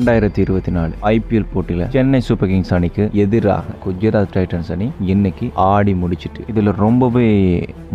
ரெண்டாயிரத்தி இருபத்தி நாலு ஐபிஎல் போட்டியில சென்னை சூப்பர் கிங்ஸ் அணிக்கு எதிராக குஜராத் டைட்டன்ஸ் அணி இன்னைக்கு ஆடி முடிச்சிட்டு. இதுல ரொம்பவே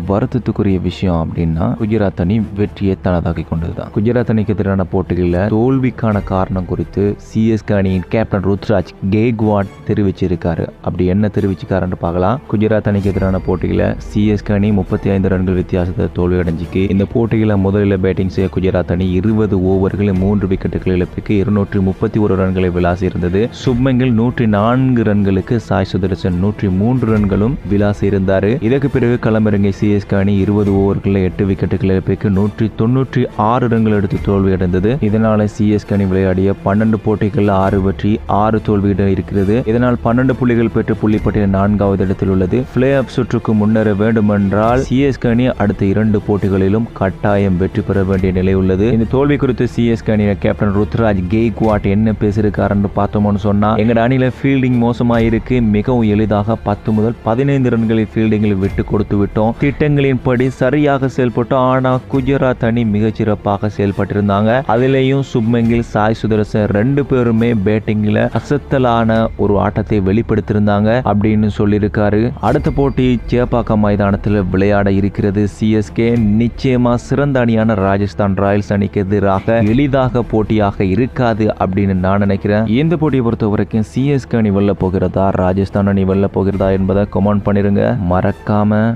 வருத்தத்துக்குரிய விஷயம் அப்படின்னா குஜராத் அணி வெற்றியை தனதாக்கி கொண்டதுதான். குஜராத் அணிக்கு எதிரான போட்டிகளில் தோல்விக்கான காரணம் குறித்து சிஎஸ்கே அணியின் கேப்டன் ருத்ராஜ் கேக்வாட் தெரிவிச்சிருக்காரு. அப்படி என்ன தெரிவிச்சிருக்காருன்னு பார்க்கலாம். குஜராத் அணிக்கு எதிரான போட்டியில சிஎஸ்கே அணி முப்பத்தி ஐந்து ரன்கள் வித்தியாசத்தை தோல்வி அடைஞ்சிக்கு இந்த போட்டியில முதலில் பேட்டிங் செய்ய குஜராத் அணி இருபது ஓவர்களில் மூன்று விக்கெட்டுகள் இழப்பிற்கு இருநூற்றி முப்பத்தி ஒரு ரன்களை விளாசி இருந்தது சுப்மங்கில் நூற்றி நான்கு ரன்களுக்கு சாய் சுதர்சன் நூற்றி மூன்று ரன்களும் விளாசி இருந்தார் இதற்கு பிறகு களமிறங்கிய சிஎஸ்கே அணி இருபது ஓவர்களில் எட்டு விக்கெட்டுகள் இழப்பிற்கு நூற்றி தொன்னூற்றி ஆறு ரன்கள் எடுத்து தோல்வியடைந்தது. இதனால சிஎஸ்கே அணி விளையாடிய பன்னெண்டு போட்டிகளில் ஆறு வெற்றி ஆறு தோல்வியிடம் இருக்கிறது. இதனால் பன்னெண்டு புள்ளிகள் பெற்று புள்ளிப்பட்டியல் நான்காவது இடத்தில் உள்ளது. பிளே ஆஃப் சுற்றுக்கு முன்னேற வேண்டுமென்றால் சிஎஸ்கே அணி அடுத்த இரண்டு போட்டிகளிலும் கட்டாயம் வெற்றி பெற வேண்டிய நிலை உள்ளது. இந்த தோல்வி குறித்து சிஎஸ்கே அணியின் கேப்டன் ருத்ராஜ் கெய்க்வாட் என்ன பேசியிருக்காருன்னு பார்த்தோம்னு சொன்னா எங்க அணியில் ஃபீல்டிங் மோசமாக இருக்கு மிகவும் எளிதாக பத்து முதல் பதினைந்து ரன்களை ஃபீல்டிங்கில் விட்டு கொடுத்து விட்டோம். திட்டங்களின்படி சரியாக செயல்பட்டோம். ஆனா குஜராத் அணி மிகச்சிறப்பாக செயல்பட்டிருந்தாங்க. அதிலேயும் சுப்மங்கில் சாய் சுதர்சன் ரெண்டு பேருமே பேட்டிங்ல அசத்தலான ஒரு ஆட்டத்தை வெளிப்படுத்தியிருந்தாங்க அப்படின்னு சொல்லியிருக்காரு. அடுத்த போட்டி சேப்பாக்கம் மைதானத்தில் விளையாட இருக்கிறது சிஎஸ்கே நிச்சயமா சிறந்த அணியான ராஜஸ்தான் ராயல்ஸ் அணிக்கு எதிராக எளிதாக போட்டியாக இருக்காது அப்படின்னு நான் நினைக்கிறேன். இந்த போட்டியை பொறுத்த வரைக்கும் சிஎஸ்கே அணி வெல்ல போகிறதா? ராஜஸ்தான் அணி வெல்ல போகிறதா? என்பதை கமெண்ட் பண்ணிருங்க. மறக்காம